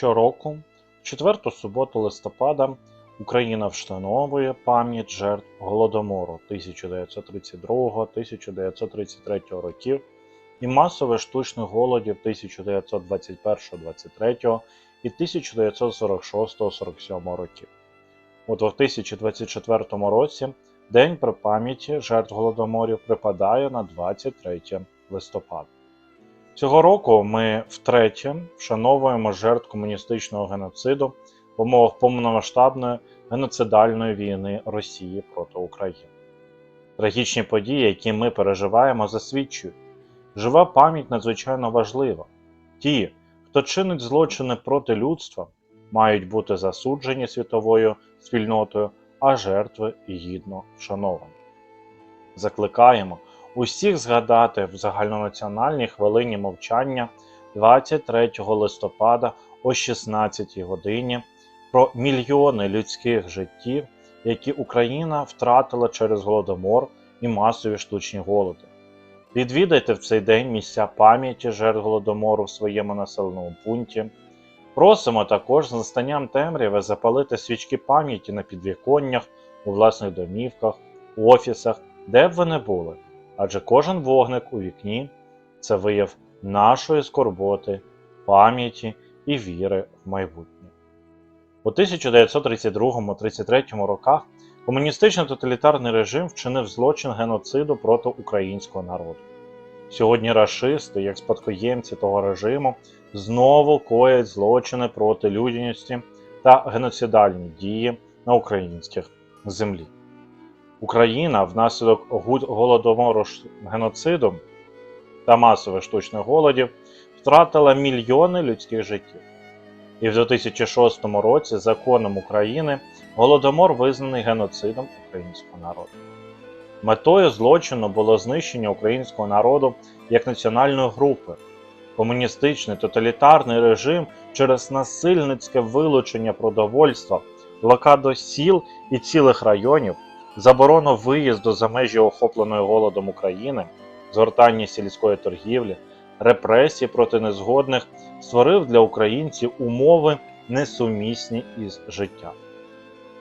Щороку, в четверту суботу листопада, Україна вшановує пам'ять жертв Голодомору 1932-1933 років і масових штучних голодів 1921-23 і 1946-47 років. У 2024 році День при пам'яті жертв голодоморів припадає на 23 листопада. Цього року ми втретє вшановуємо жертв комуністичного геноциду в умовах повномасштабної геноцидальної війни Росії проти України. Трагічні події, які ми переживаємо, засвідчують, жива пам'ять надзвичайно важлива. Ті, хто чинить злочини проти людства, мають бути засуджені світовою спільнотою, а жертви гідно вшановані. Закликаємо усіх згадати в загальнонаціональній хвилині мовчання 23 листопада о 16 годині про мільйони людських життів, які Україна втратила через голодомор і масові штучні голоди. Відвідайте в цей день місця пам'яті жертв голодомору в своєму населеному пункті. Просимо також з настанням темряви запалити свічки пам'яті на підвіконнях, у власних домівках, офісах, де б ви не були. Адже кожен вогник у вікні це вияв нашої скорботи, пам'яті і віри в майбутнє. У 1932-33 роках комуністичний тоталітарний режим вчинив злочин геноциду проти українського народу. Сьогодні рашисти, як спадкоємці того режиму, знову коять злочини проти людяності та геноцидальні дії на українських землі. Україна внаслідок голодомору геноциду та масових штучних голодів втратила мільйони людських життів. І в 2006 році законом України голодомор визнаний геноцидом українського народу. Метою злочину було знищення українського народу як національної групи. Комуністичний тоталітарний режим через насильницьке вилучення продовольства, блокаду сіл і цілих районів, заборону виїзду за межі охопленої голодом України, згортання сільської торгівлі, репресії проти незгодних створив для українців умови несумісні із життям.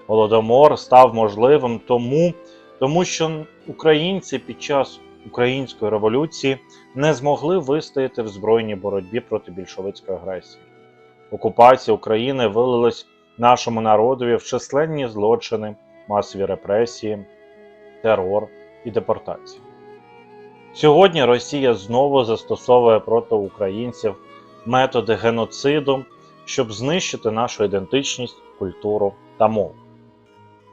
Голодомор став можливим тому, тому що українці під час української революції не змогли вистояти в збройній боротьбі проти більшовицької агресії. Окупація України вилилась нашому народові в численні злочини, масові репресії, терор і депортації. Сьогодні Росія знову застосовує проти українців методи геноциду, щоб знищити нашу ідентичність, культуру та мову.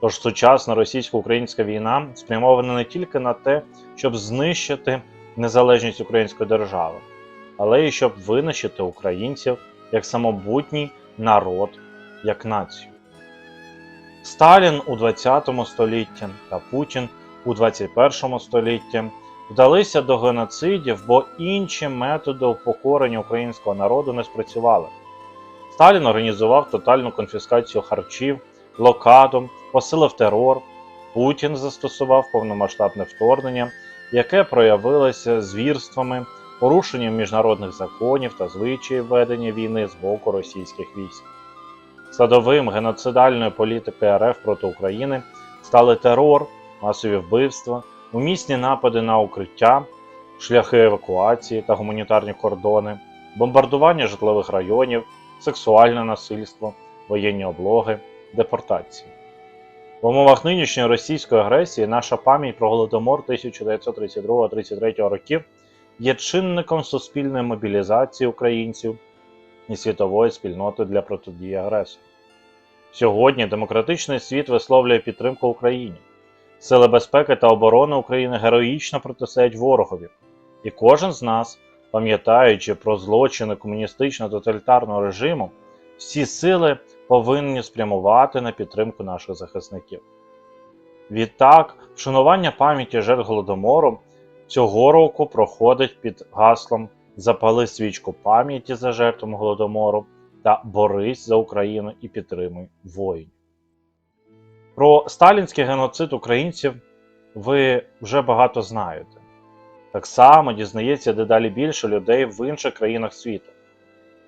Тож сучасна російсько-українська війна спрямована не тільки на те, щоб знищити незалежність української держави, але й щоб винищити українців як самобутній народ, як націю. Сталін у 20 столітті та Путін у 21 столітті вдалися до геноцидів, бо інші методи упокорення українського народу не спрацювали. Сталін організував тотальну конфіскацію харчів, блокаду, посилив терор. Путін застосував повномасштабне вторгнення, яке проявилося звірствами, порушенням міжнародних законів та звичаїв ведення війни з боку російських військ. Складовим геноцидальної політики РФ проти України стали терор, масові вбивства, умісні напади на укриття, шляхи евакуації та гуманітарні кордони, бомбардування житлових районів, сексуальне насильство, воєнні облоги, депортації. В умовах нинішньої російської агресії наша пам'ять про голодомор 1932-33 років є чинником суспільної мобілізації українців і світової спільноти для протидії агресору. Сьогодні демократичний світ висловлює підтримку Україні. Сили безпеки та оборони України героїчно протистоять ворогові, і кожен з нас, пам'ятаючи про злочини комуністичного тоталітарного режиму, всі сили повинні спрямувати на підтримку наших захисників. Відтак, вшанування пам'яті жертв голодомору цього року проходить під гаслом Запали свічку пам'яті за жертвами голодомору та борись за Україну і підтримуй воїнів. Про сталінський геноцид українців ви вже багато знаєте. Так само дізнається дедалі більше людей в інших країнах світу.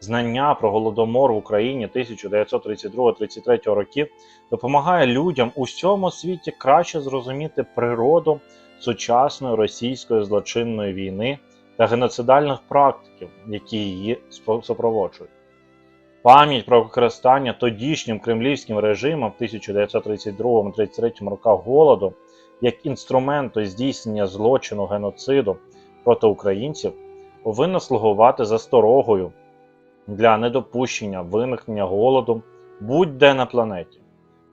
Знання про голодомор в Україні 1932-33 років допомагає людям у всьому світі краще зрозуміти природу сучасної російської злочинної війни та геноцидальних практиків, які її супроводжують. Пам'ять про використання тодішнім кремлівським режимом в 1932-33 роках голоду як інструменту здійснення злочину геноциду проти українців повинна слугувати засторогою для недопущення виникнення голоду будь-де на планеті,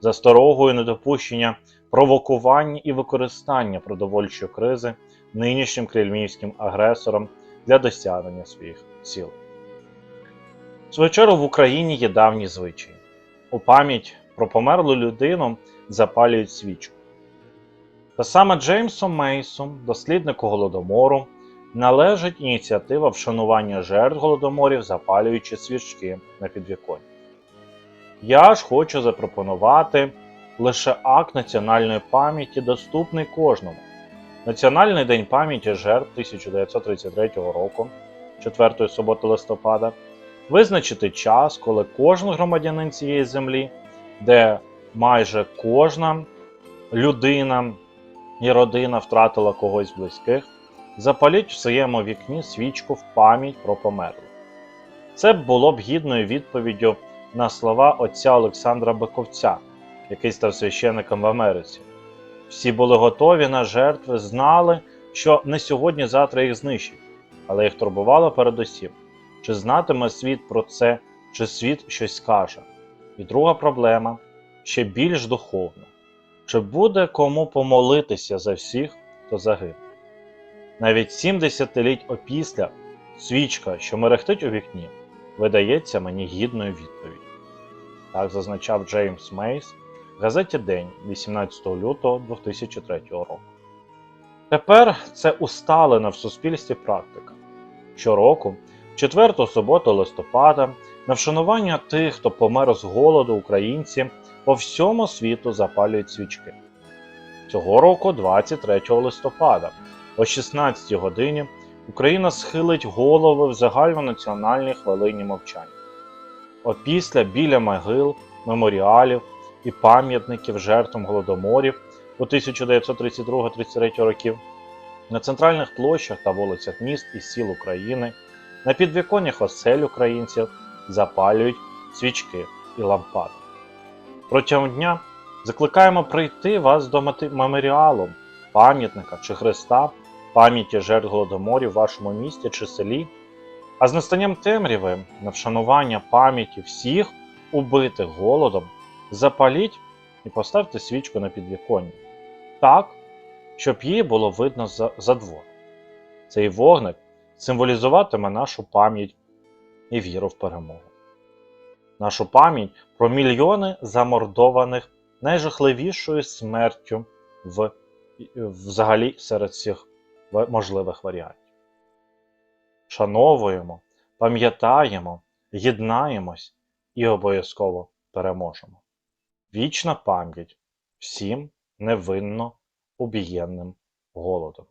засторогою недопущення провокування і використання продовольчої кризи нинішнім кремлівським агресором для досягнення своїх цілей. В в Україні є давні звичаї. У пам'ять про померлу людину запалюють свічку. Та саме Джеймсу Мейсу, досліднику голодомору, належить ініціатива вшанування жертв голодоморів, запалюючи свічки на підвіконні. Я ж хочу запропонувати лише акт національної пам'яті, доступний кожному. Національний день пам'яті жертв 1933 року, 4 суботи листопада, визначити час, коли кожен громадянин цієї землі, де майже кожна людина і родина втратила когось близьких, запаліть в своєму вікні свічку в пам'ять про померлих. Це було б гідною відповіддю на слова отця Олександра Баковця, який став священником в Америці. Всі були готові на жертви, знали, що не сьогодні-завтра їх знищать, але їх турбувало передусім, чи знатиме світ про це, чи світ щось скаже. І друга проблема ще більш духовна: чи буде кому помолитися за всіх, хто загинув? Навіть сім десятиліть опісля свічка, що мерехтить у вікні, видається мені гідною відповіддю. Так зазначав Джеймс Мейс в газеті День 18 лютого 2003 року. Тепер це усталена в суспільстві практика. Щороку, в четверту суботу листопада, на вшанування тих, хто помер з голоду українці, по всьому світу запалюють свічки. Цього року, 23 листопада, о 16 годині, Україна схилить голови в загальнонаціональній хвилині мовчання. Опісля біля могил, меморіалів і пам'ятників жертвам голодоморів у 1932-33 років на центральних площах та вулицях міст і сіл України, на підвіконнях осель українців запалюють свічки і лампади. Протягом дня закликаємо прийти вас до меморіалу, пам'ятника чи хреста пам'яті жертв голодоморів в вашому місті чи селі, а з настанням темряви на вшанування пам'яті всіх убитих голодом запаліть і поставте свічку на підвіконні так, щоб її було видно за, за двор. Цей вогник символізуватиме нашу пам'ять і віру в перемогу. Нашу пам'ять про мільйони замордованих найжахливішою смертю в, взагалі серед всіх можливих варіантів. Шановуємо, пам'ятаємо, єднаємось і обов'язково переможемо. Вічна пам'ять всім невинно убієнним голодом.